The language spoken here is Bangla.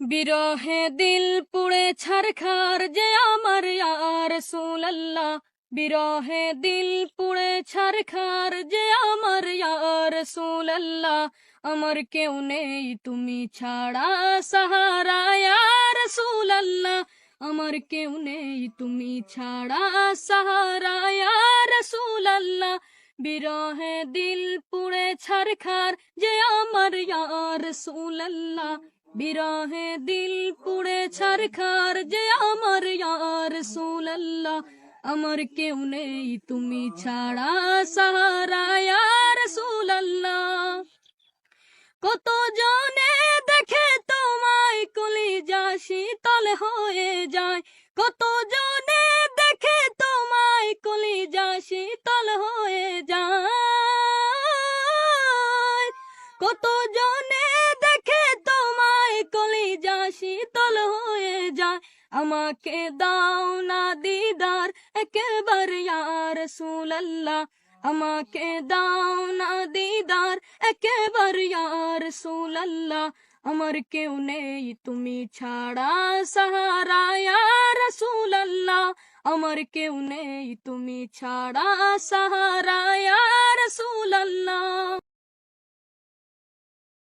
বিরহে দিল পুড়ে ছারখার যে আমার ইয়ার সুলাল্লাহ বিরহে দিল পুড়ে ছারখার যে আমার ইয়ার সুলাল্লাহ আমার কেউ নেই তুমি ছাড়া সাহারা ইয়ার সুলাল্লাহ আমার কেউ নেই তুমি ছাড়া সাহারা ইয়ার সুলাল্লাহ বিরহে দিল পুড়ে ছারখার যে আমার ইয়ার সুলাল্লাহ বিরহে দিল পুড়ে ছারখার যে আমার ইয়ার সুলাল্লাহ আমার কেউ নেই, তুমি ছাড়া সাহারা ইয়ার সুলাল্লাহ কত জনে দেখে তোমায় কলিজা শীতল হয়ে যায়। কত জনে দেখে তোমায় কলিজা শীতল হয়ে যায়। কত জনে শীতল হয়ে যায়। আমাকে দাও না দিদার, একেবার ইয়ার সুলাল্লাহ আমাকে দাও না দিদার, একেবার ইয়ার সুলাল্লাহ আমার কেউ নেই, তুমি ছাড়া সাহারা ইয়ার সুলাল্লাহ আমার কেউ নেই, তুমি ছাড়া সাহারা ইয়ার সুলাল্লাহ